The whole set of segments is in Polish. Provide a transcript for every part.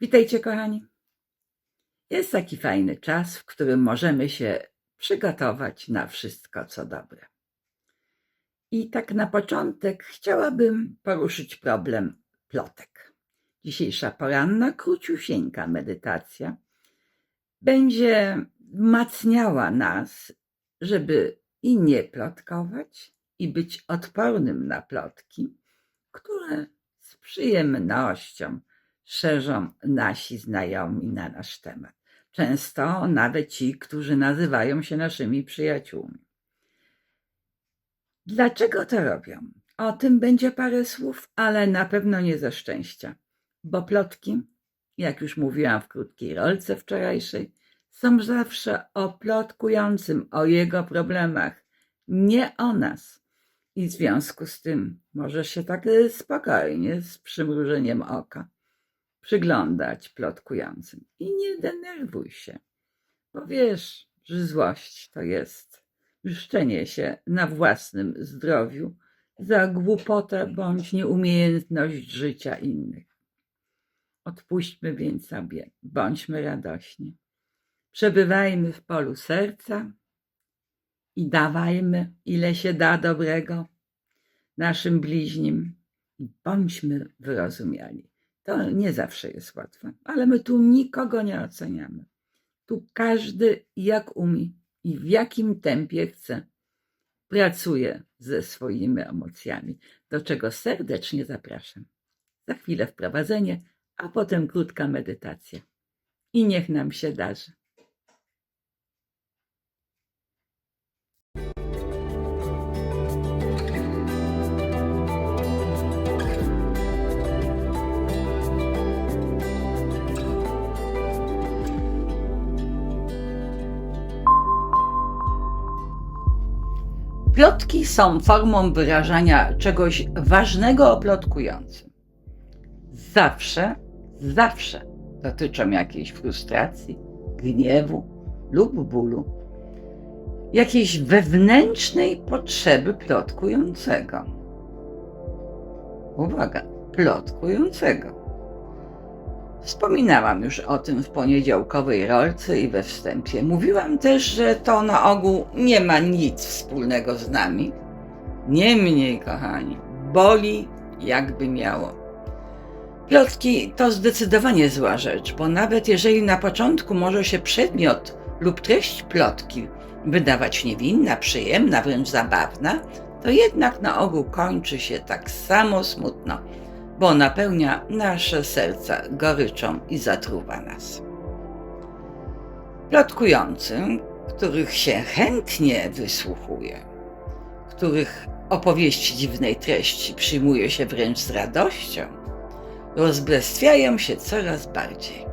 Witajcie, kochani. Jest taki fajny czas, w którym możemy się przygotować na wszystko, co dobre. I tak na początek chciałabym poruszyć problem plotek. Dzisiejsza poranna, króciusieńka medytacja będzie wzmacniała nas, żeby i nie plotkować, i być odpornym na plotki, które z przyjemnością szerzą nasi znajomi na nasz temat. Często nawet ci, którzy nazywają się naszymi przyjaciółmi. Dlaczego to robią? O tym będzie parę słów, ale na pewno nie ze szczęścia, bo plotki, jak już mówiłam w krótkiej rolce wczorajszej, są zawsze o plotkującym, o jego problemach, nie o nas. I w związku z tym możesz się tak spokojnie, z przymrużeniem oka, przyglądać plotkującym. I nie denerwuj się, bo wiesz, że złość to jest życzenie się na własnym zdrowiu za głupotę bądź nieumiejętność życia innych. Odpuśćmy więc sobie, bądźmy radośni. Przebywajmy w polu serca i dawajmy, ile się da dobrego naszym bliźnim i bądźmy wyrozumiali. To nie zawsze jest łatwe, ale my tu nikogo nie oceniamy. Tu każdy jak umie i w jakim tempie chce pracuje ze swoimi emocjami, do czego serdecznie zapraszam. Za chwilę wprowadzenie, a potem krótka medytacja. I niech nam się darzy. Plotki są formą wyrażania czegoś ważnego o plotkującym. Zawsze, zawsze dotyczą jakiejś frustracji, gniewu lub bólu, jakiejś wewnętrznej potrzeby plotkującego. Uwaga, plotkującego. Wspominałam już o tym w poniedziałkowej rolce i we wstępie. Mówiłam też, że to na ogół nie ma nic wspólnego z nami. Niemniej, kochani, boli jakby miało. Plotki to zdecydowanie zła rzecz, bo nawet jeżeli na początku może się przedmiot lub treść plotki wydawać niewinna, przyjemna, wręcz zabawna, to jednak na ogół kończy się tak samo smutno bo napełnia nasze serca goryczą i zatruwa nas. Plotkującym, których się chętnie wysłuchuje, których opowieści dziwnej treści przyjmuje się wręcz z radością, rozbestwiają się coraz bardziej.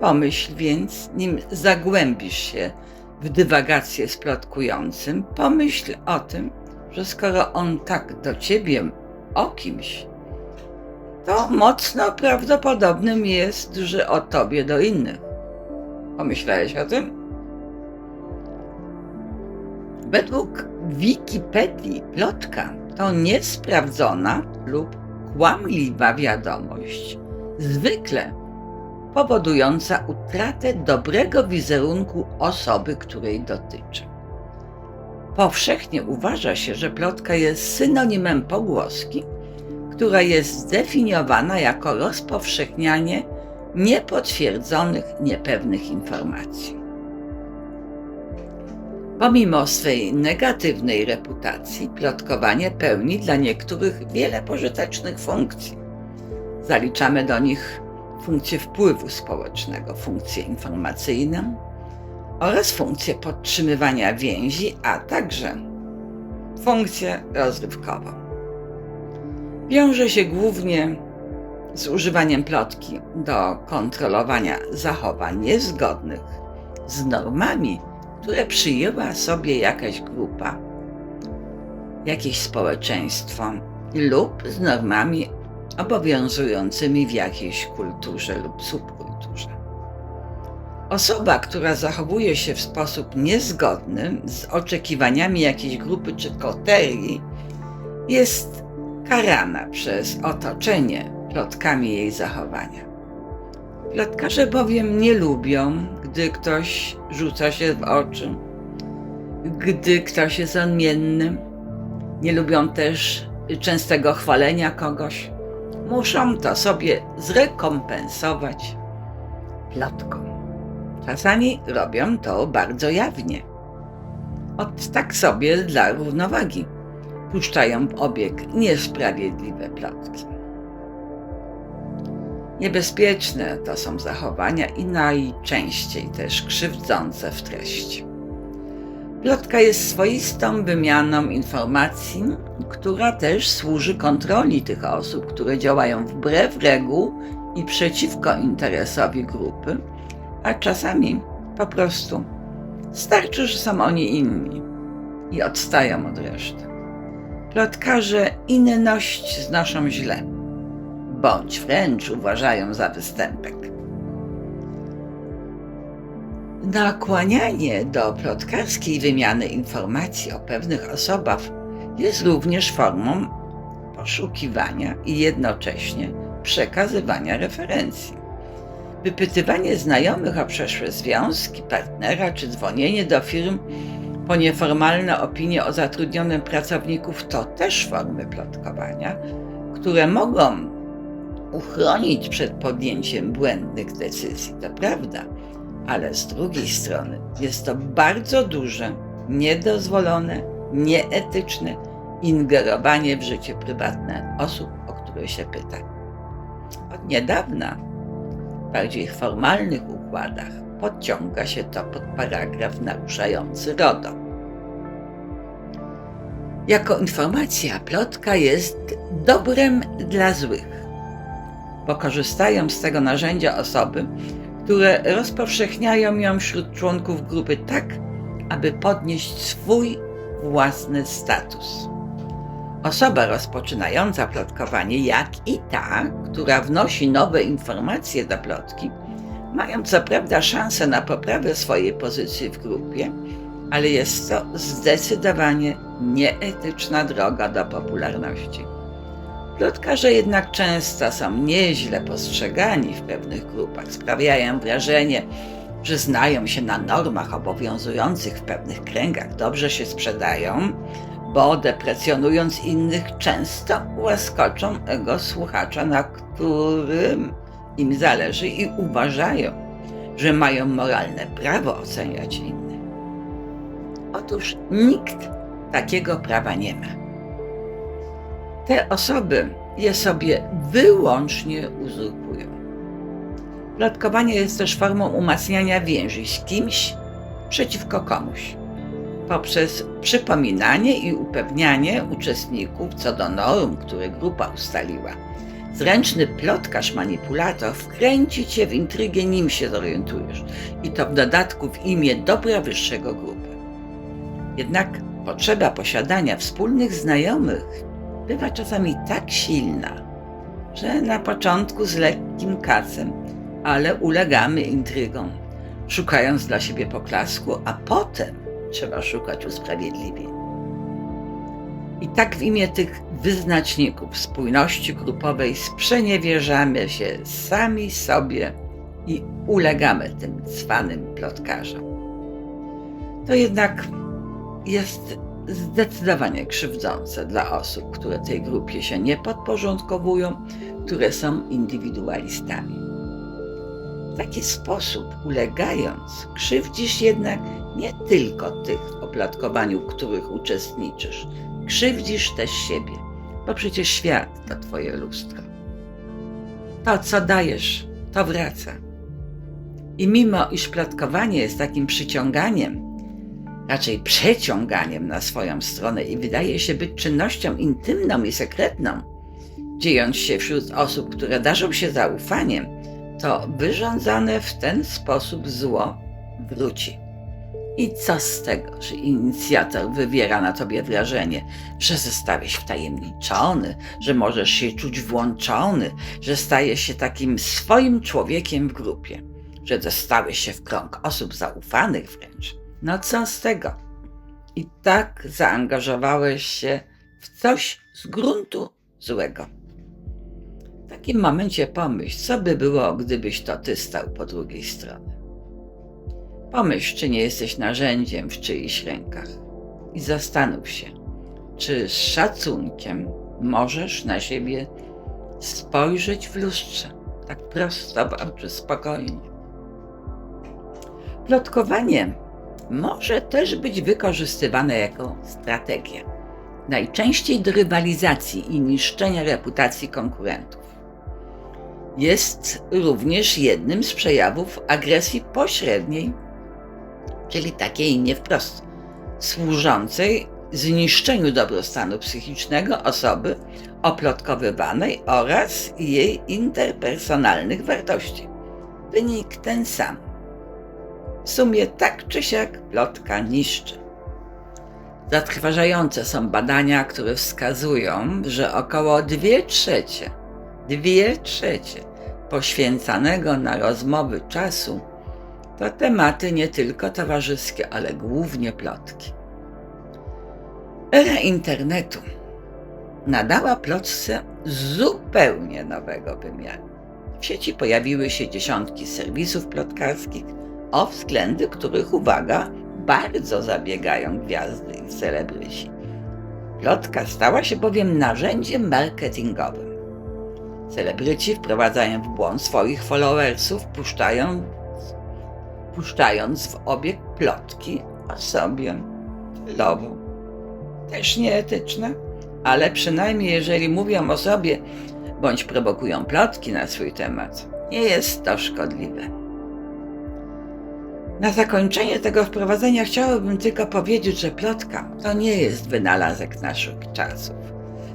Pomyśl więc, nim zagłębisz się w dywagację z plotkującym, pomyśl o tym, że skoro on tak do ciebie o kimś to mocno prawdopodobnym jest, że o tobie do innych. Pomyślałeś o tym? Według Wikipedii plotka to niesprawdzona lub kłamliwa wiadomość, zwykle powodująca utratę dobrego wizerunku osoby, której dotyczy. Powszechnie uważa się, że plotka jest synonimem pogłoski, która jest zdefiniowana jako rozpowszechnianie niepotwierdzonych, niepewnych informacji. Pomimo swej negatywnej reputacji, plotkowanie pełni dla niektórych wiele pożytecznych funkcji. Zaliczamy do nich funkcję wpływu społecznego, funkcję informacyjną oraz funkcję podtrzymywania więzi, a także funkcję rozrywkową wiąże się głównie z używaniem plotki do kontrolowania zachowań niezgodnych z normami, które przyjęła sobie jakaś grupa, jakieś społeczeństwo lub z normami obowiązującymi w jakiejś kulturze lub subkulturze. Osoba, która zachowuje się w sposób niezgodny z oczekiwaniami jakiejś grupy czy koterii, jest karana przez otoczenie plotkami jej zachowania. Plotkarze bowiem nie lubią, gdy ktoś rzuca się w oczy, gdy ktoś jest odmienny. Nie lubią też częstego chwalenia kogoś. Muszą to sobie zrekompensować plotką. Czasami robią to bardzo jawnie. Od tak sobie dla równowagi puszczają w obieg niesprawiedliwe plotki. Niebezpieczne to są zachowania i najczęściej też krzywdzące w treści. Plotka jest swoistą wymianą informacji, która też służy kontroli tych osób, które działają wbrew reguł i przeciwko interesowi grupy, a czasami po prostu starczy, że są oni inni i odstają od reszty. Plotkarze inność znoszą źle, bądź wręcz uważają za występek. Nakłanianie do plotkarskiej wymiany informacji o pewnych osobach jest również formą poszukiwania i jednocześnie przekazywania referencji. Wypytywanie znajomych o przeszłe związki, partnera czy dzwonienie do firm po nieformalne opinie o zatrudnionym pracowników to też formy plotkowania, które mogą uchronić przed podjęciem błędnych decyzji, to prawda, ale z drugiej strony jest to bardzo duże, niedozwolone, nieetyczne ingerowanie w życie prywatne osób, o które się pyta. Od niedawna w bardziej formalnych układach podciąga się to pod paragraf naruszający RODO. Jako informacja plotka jest dobrem dla złych, bo korzystają z tego narzędzia osoby, które rozpowszechniają ją wśród członków grupy tak, aby podnieść swój własny status. Osoba rozpoczynająca plotkowanie, jak i ta, która wnosi nowe informacje do plotki, mają co prawda szansę na poprawę swojej pozycji w grupie, ale jest to zdecydowanie nieetyczna droga do popularności. Plotkarze jednak często są nieźle postrzegani w pewnych grupach, sprawiają wrażenie, że znają się na normach obowiązujących w pewnych kręgach, dobrze się sprzedają, bo deprecjonując innych często łaskoczą ego słuchacza, na którym im zależy i uważają, że mają moralne prawo oceniać innych. Otóż nikt takiego prawa nie ma. Te osoby je sobie wyłącznie uzurpują. Plotkowanie jest też formą umacniania więzi z kimś przeciwko komuś poprzez przypominanie i upewnianie uczestników co do norm, które grupa ustaliła. Zręczny plotkarz manipulator wkręci cię w intrygę, nim się zorientujesz, i to w dodatku w imię dobra wyższego grupy. Jednak potrzeba posiadania wspólnych znajomych bywa czasami tak silna, że na początku z lekkim kacem, ale ulegamy intrygom, szukając dla siebie poklasku, a potem trzeba szukać usprawiedliwień. I tak w imię tych wyznaczników spójności grupowej sprzeniewierzamy się sami sobie i ulegamy tym cwanym plotkarzom. To jednak jest zdecydowanie krzywdzące dla osób, które tej grupie się nie podporządkowują, które są indywidualistami. W taki sposób ulegając, krzywdzisz jednak nie tylko tych, w oplotkowaniu których uczestniczysz, krzywdzisz też siebie, bo przecież świat to Twoje lustro. To, co dajesz, to wraca. I mimo iż plotkowanie jest takim przyciąganiem, raczej przeciąganiem na swoją stronę i wydaje się być czynnością intymną i sekretną, dziejąc się wśród osób, które darzą się zaufaniem, to wyrządzane w ten sposób zło wróci. I co z tego, że inicjator wywiera na tobie wrażenie, że zostałeś wtajemniczony, że możesz się czuć włączony, że stajesz się takim swoim człowiekiem w grupie, że dostałeś się w krąg osób zaufanych wręcz. No co z tego? I tak zaangażowałeś się w coś z gruntu złego. Tak takim momencie pomyśl, co by było, gdybyś to ty stał po drugiej stronie. Pomyśl, czy nie jesteś narzędziem w czyichś rękach i zastanów się, czy z szacunkiem możesz na siebie spojrzeć w lustrze, tak prosto w oczy, spokojnie. Plotkowanie może też być wykorzystywane jako strategia, najczęściej do rywalizacji i niszczenia reputacji konkurentów. Jest również jednym z przejawów agresji pośredniej, czyli takiej nie wprost służącej zniszczeniu dobrostanu psychicznego osoby oplotkowywanej oraz jej interpersonalnych wartości. Wynik ten sam. W sumie tak czy siak plotka niszczy. Zatrważające są badania, które wskazują, że około 2 trzecie, 2 trzecie poświęcanego na rozmowy czasu to tematy nie tylko towarzyskie, ale głównie plotki. Era internetu nadała plotce zupełnie nowego wymiaru. W sieci pojawiły się dziesiątki serwisów plotkarskich, o względy których, uwaga, bardzo zabiegają gwiazdy i celebryci. Plotka stała się bowiem narzędziem marketingowym. Celebryci wprowadzają w błąd swoich followersów, puszczając, puszczając w obieg plotki o sobie celowo. Też nieetyczne, ale przynajmniej jeżeli mówią o sobie bądź prowokują plotki na swój temat, nie jest to szkodliwe. Na zakończenie tego wprowadzenia chciałabym tylko powiedzieć, że plotka to nie jest wynalazek naszych czasów.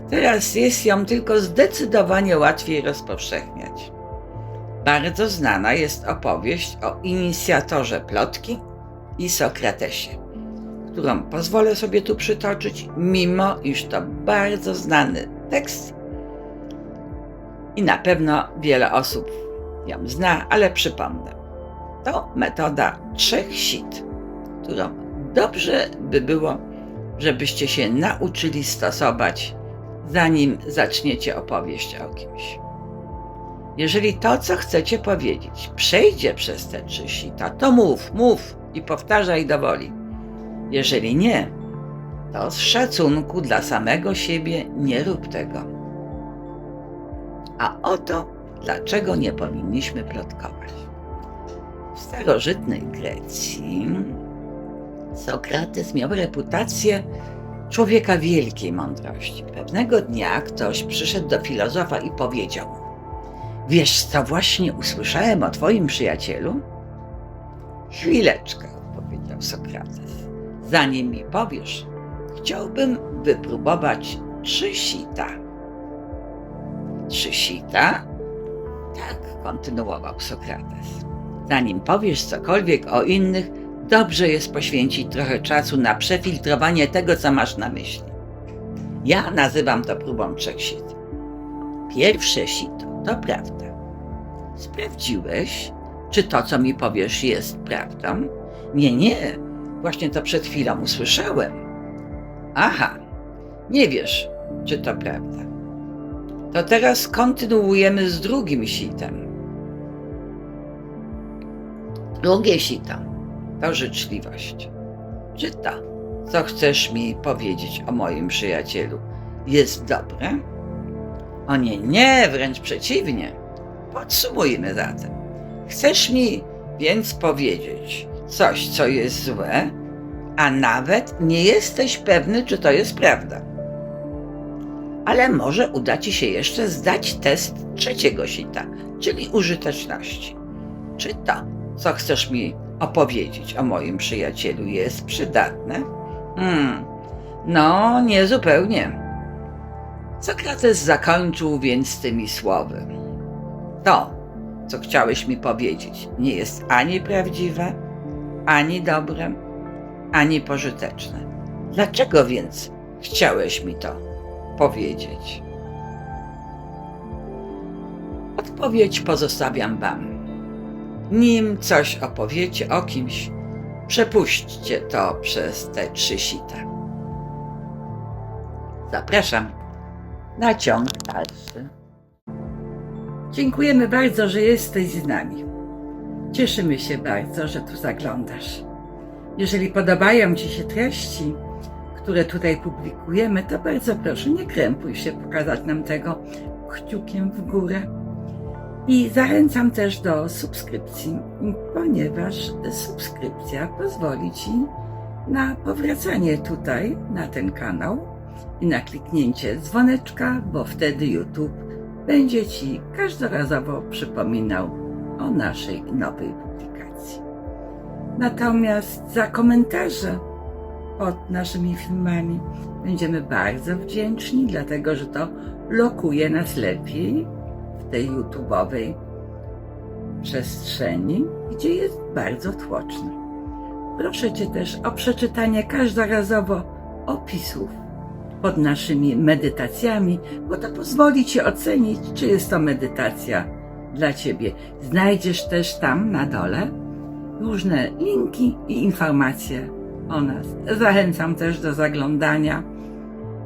Teraz jest ją tylko zdecydowanie łatwiej rozpowszechniać. Bardzo znana jest opowieść o inicjatorze plotki i Sokratesie, którą pozwolę sobie tu przytoczyć, mimo iż to bardzo znany tekst i na pewno wiele osób ją zna, ale przypomnę. To metoda trzech sit, którą dobrze by było, żebyście się nauczyli stosować, zanim zaczniecie opowieść o kimś. Jeżeli to, co chcecie powiedzieć, przejdzie przez te trzy sita, to mów, mów i powtarzaj do woli. Jeżeli nie, to z szacunku dla samego siebie nie rób tego. A oto dlaczego nie powinniśmy plotkować. W starożytnej Grecji Sokrates miał reputację człowieka wielkiej mądrości. Pewnego dnia ktoś przyszedł do filozofa i powiedział mu: Wiesz, co właśnie usłyszałem o twoim przyjacielu? Chwileczkę, powiedział Sokrates. Zanim mi powiesz, chciałbym wypróbować trzy sita. Trzy sita? Tak, kontynuował Sokrates. Zanim powiesz cokolwiek o innych, dobrze jest poświęcić trochę czasu na przefiltrowanie tego, co masz na myśli. Ja nazywam to próbą trzech sit. Pierwsze sito to prawda. Sprawdziłeś, czy to, co mi powiesz, jest prawdą? Nie, nie, właśnie to przed chwilą usłyszałem. Aha, nie wiesz, czy to prawda. To teraz kontynuujemy z drugim sitem. Drugie sito to życzliwość. Czy to, co chcesz mi powiedzieć o moim przyjacielu, jest dobre? O nie, nie, wręcz przeciwnie. Podsumujmy zatem. Chcesz mi więc powiedzieć coś, co jest złe, a nawet nie jesteś pewny, czy to jest prawda. Ale może uda ci się jeszcze zdać test trzeciego sita, czyli użyteczności. Czy to, co chcesz mi opowiedzieć o moim przyjacielu, jest przydatne? Hmm, no, nie zupełnie. Sokrates zakończył więc tymi słowy. To, co chciałeś mi powiedzieć, nie jest ani prawdziwe, ani dobre, ani pożyteczne. Dlaczego więc chciałeś mi to powiedzieć? Odpowiedź pozostawiam Wam. Nim coś opowiecie o kimś, przepuśćcie to przez te trzy sita. Zapraszam na ciąg dalszy. Dziękujemy bardzo, że jesteś z nami. Cieszymy się bardzo, że tu zaglądasz. Jeżeli podobają Ci się treści, które tutaj publikujemy, to bardzo proszę, nie krępuj się pokazać nam tego kciukiem w górę. I zachęcam też do subskrypcji, ponieważ subskrypcja pozwoli Ci na powracanie tutaj, na ten kanał i na kliknięcie dzwoneczka, bo wtedy YouTube będzie Ci każdorazowo przypominał o naszej nowej publikacji. Natomiast za komentarze pod naszymi filmami będziemy bardzo wdzięczni, dlatego że to lokuje nas lepiej w tej YouTube'owej przestrzeni, gdzie jest bardzo tłoczno. Proszę Cię też o przeczytanie każdorazowo opisów pod naszymi medytacjami, bo to pozwoli Ci ocenić, czy jest to medytacja dla Ciebie. Znajdziesz też tam na dole różne linki i informacje o nas. Zachęcam też do zaglądania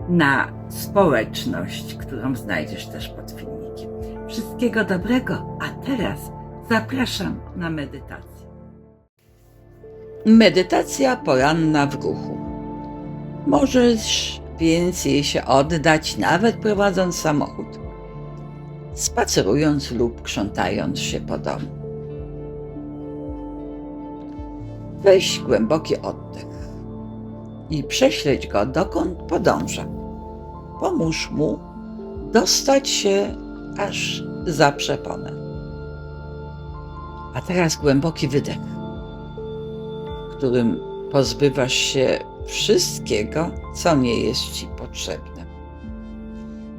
na społeczność, którą znajdziesz też pod filmikiem. Wszystkiego dobrego, a teraz zapraszam na medytację. Medytacja poranna w ruchu. Możesz więc jej się oddać, nawet prowadząc samochód, spacerując lub krzątając się po domu. Weź głęboki oddech i prześledź go dokąd podąża. Pomóż mu dostać się aż za przeponę. A teraz głęboki wydech, którym pozbywasz się wszystkiego, co nie jest ci potrzebne.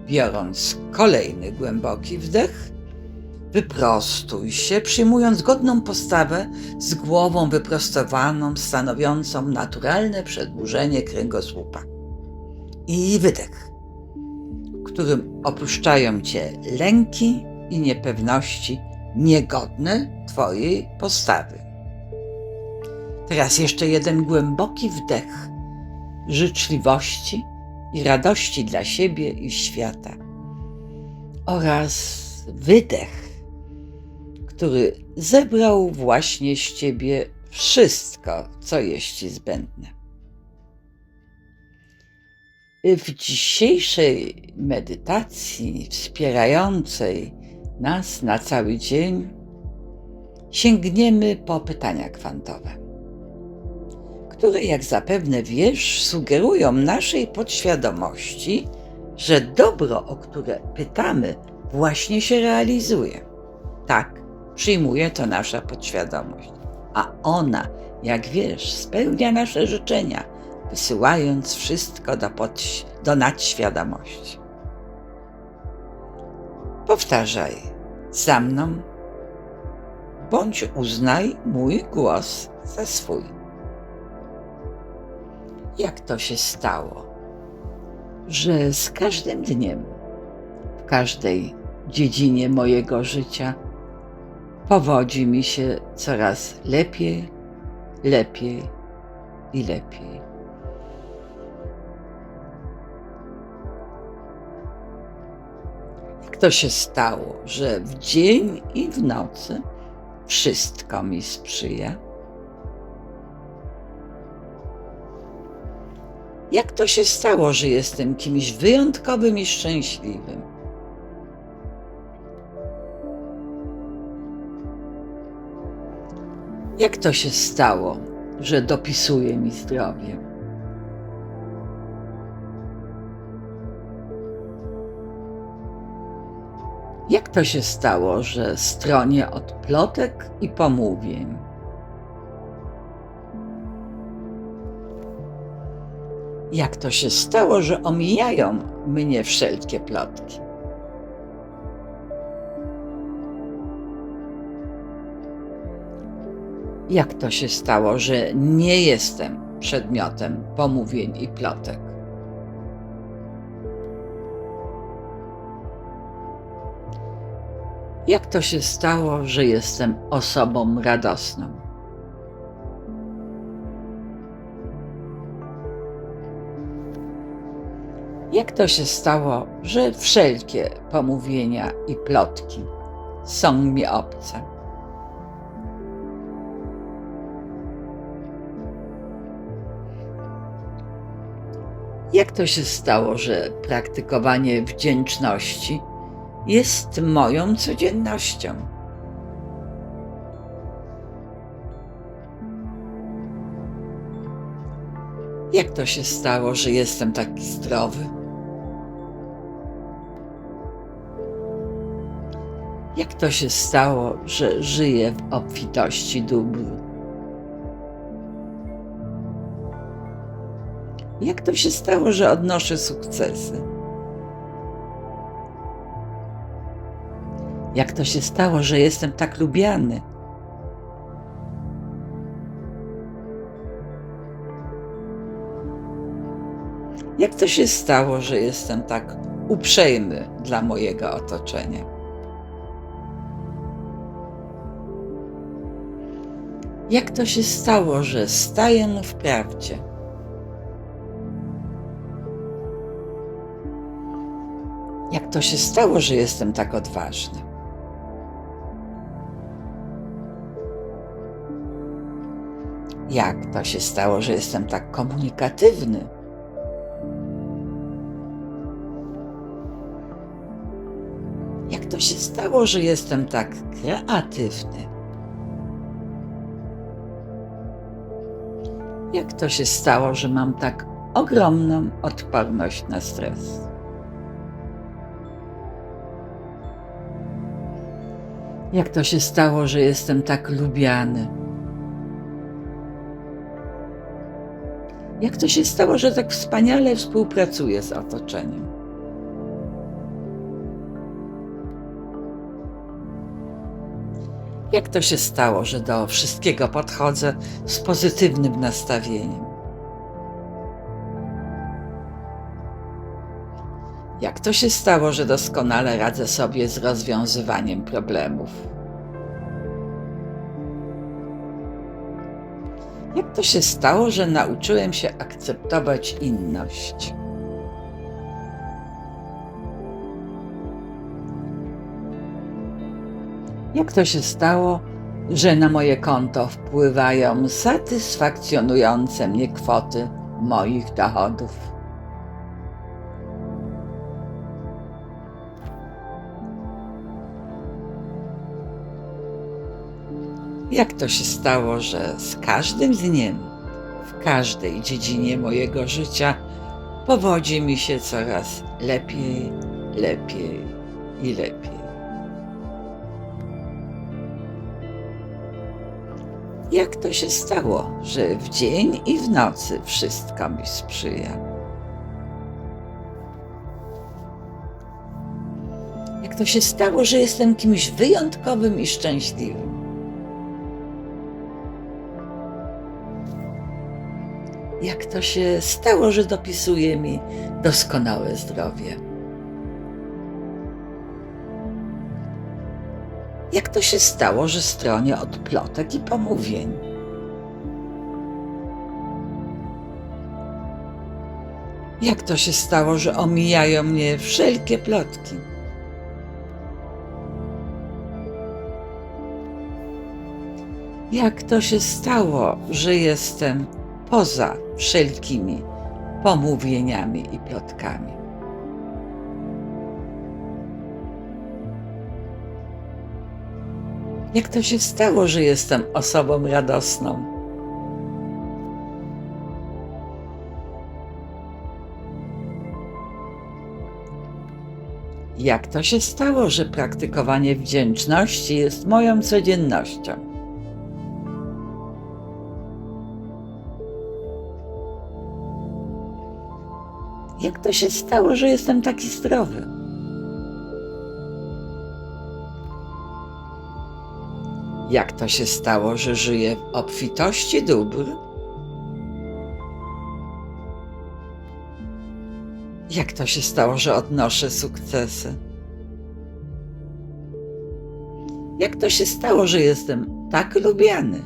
Biorąc kolejny głęboki wdech, wyprostuj się, przyjmując godną postawę z głową wyprostowaną, stanowiącą naturalne przedłużenie kręgosłupa. I wydech, którym opuszczają cię lęki i niepewności niegodne Twojej postawy. Teraz jeszcze jeden głęboki wdech życzliwości i radości dla siebie i świata. Oraz wydech, który zebrał właśnie z ciebie wszystko, co jest ci zbędne. W dzisiejszej medytacji wspierającej nas na cały dzień sięgniemy po pytania kwantowe które, jak zapewne wiesz, sugerują naszej podświadomości, że dobro, o które pytamy, właśnie się realizuje. Tak, przyjmuje to nasza podświadomość. A ona, jak wiesz, spełnia nasze życzenia, wysyłając wszystko do, pod, do nadświadomości. Powtarzaj za mną, bądź uznaj mój głos za swój jak to się stało, że z każdym dniem, w każdej dziedzinie mojego życia, powodzi mi się coraz lepiej, lepiej i lepiej. Jak to się stało, że w dzień i w nocy wszystko mi sprzyja? Jak to się stało, że jestem kimś wyjątkowym i szczęśliwym? Jak to się stało, że dopisuje mi zdrowie? Jak to się stało, że stronie od plotek i pomówień? Jak to się stało, że omijają mnie wszelkie plotki? Jak to się stało, że nie jestem przedmiotem pomówień i plotek? Jak to się stało, że jestem osobą radosną? Jak to się stało, że wszelkie pomówienia i plotki są mi obce. Jak to się stało, że praktykowanie wdzięczności jest moją codziennością? Jak to się stało, że jestem taki zdrowy? Jak to się stało, że żyję w obfitości dóbr? Jak to się stało, że odnoszę sukcesy? Jak to się stało, że jestem tak lubiany? Jak to się stało, że jestem tak uprzejmy dla mojego otoczenia? Jak to się stało, że staję w prawdzie? Jak to się stało, że jestem tak odważny? Jak to się stało, że jestem tak komunikatywny? Jak to się stało, że jestem tak kreatywny? Jak to się stało, że mam tak ogromną odporność na stres? Jak to się stało, że jestem tak lubiany? Jak to się stało, że tak wspaniale współpracuję z otoczeniem? Jak to się stało, że do wszystkiego podchodzę z pozytywnym nastawieniem? Jak to się stało, że doskonale radzę sobie z rozwiązywaniem problemów? Jak to się stało, że nauczyłem się akceptować inność? Jak to się stało, że na moje konto wpływają satysfakcjonujące mnie kwoty moich dochodów? Jak to się stało, że z każdym dniem, w każdej dziedzinie mojego życia powodzi mi się coraz lepiej, lepiej i lepiej? Jak to się stało, że w dzień i w nocy wszystko mi sprzyja? Jak to się stało, że jestem kimś wyjątkowym i szczęśliwym? Jak to się stało, że dopisuje mi doskonałe zdrowie? Jak to się stało, że stronię od plotek i pomówień? Jak to się stało, że omijają mnie wszelkie plotki? Jak to się stało, że jestem poza wszelkimi pomówieniami i plotkami? Jak to się stało, że jestem osobą radosną? Jak to się stało, że praktykowanie wdzięczności jest moją codziennością? Jak to się stało, że jestem taki zdrowy? Jak to się stało, że żyję w obfitości dóbr? Jak to się stało, że odnoszę sukcesy? Jak to się stało, że jestem tak lubiany?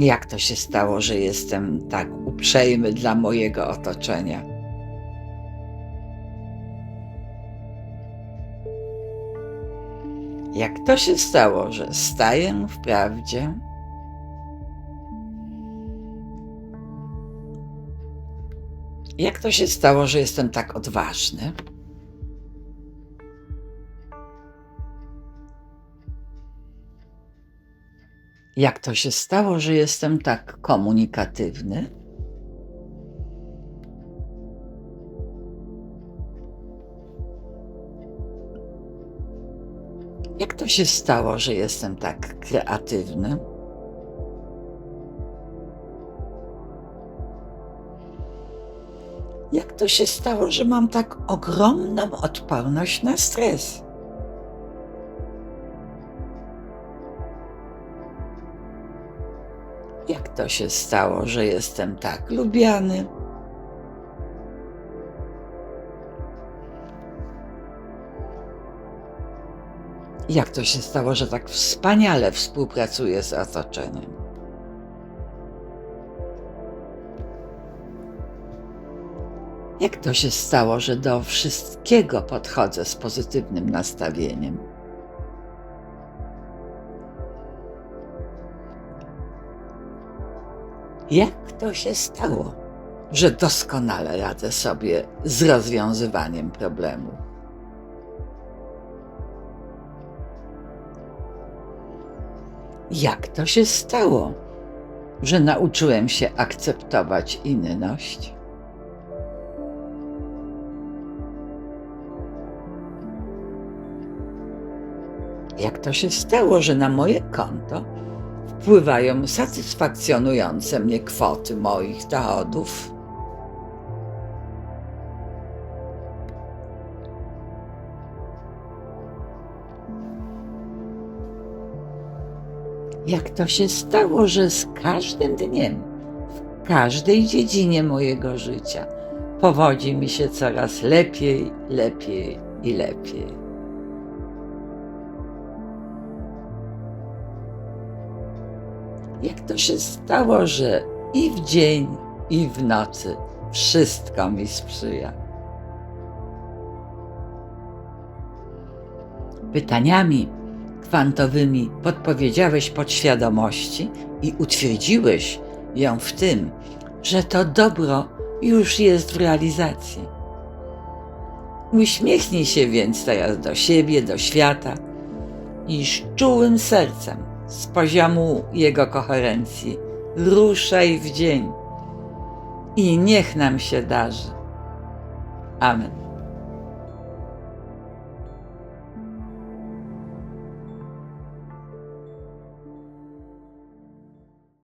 Jak to się stało, że jestem tak uprzejmy dla mojego otoczenia? Jak to się stało, że staję w prawdzie? Jak to się stało, że jestem tak odważny? Jak to się stało, że jestem tak komunikatywny? Jak to się stało, że jestem tak kreatywny? Jak to się stało, że mam tak ogromną odporność na stres? Jak to się stało, że jestem tak lubiany? Jak to się stało, że tak wspaniale współpracuję z otoczeniem? Jak to się stało, że do wszystkiego podchodzę z pozytywnym nastawieniem? Jak to się stało, że doskonale radzę sobie z rozwiązywaniem problemu? Jak to się stało, że nauczyłem się akceptować inność? Jak to się stało, że na moje konto wpływają satysfakcjonujące mnie kwoty moich dochodów? Jak to się stało, że z każdym dniem, w każdej dziedzinie mojego życia powodzi mi się coraz lepiej, lepiej i lepiej? Jak to się stało, że i w dzień, i w nocy wszystko mi sprzyja? Pytaniami kwantowymi podpowiedziałeś podświadomości i utwierdziłeś ją w tym, że to dobro już jest w realizacji. Uśmiechnij się więc teraz do siebie, do świata i z czułym sercem, z poziomu jego koherencji, ruszaj w dzień i niech nam się darzy. Amen.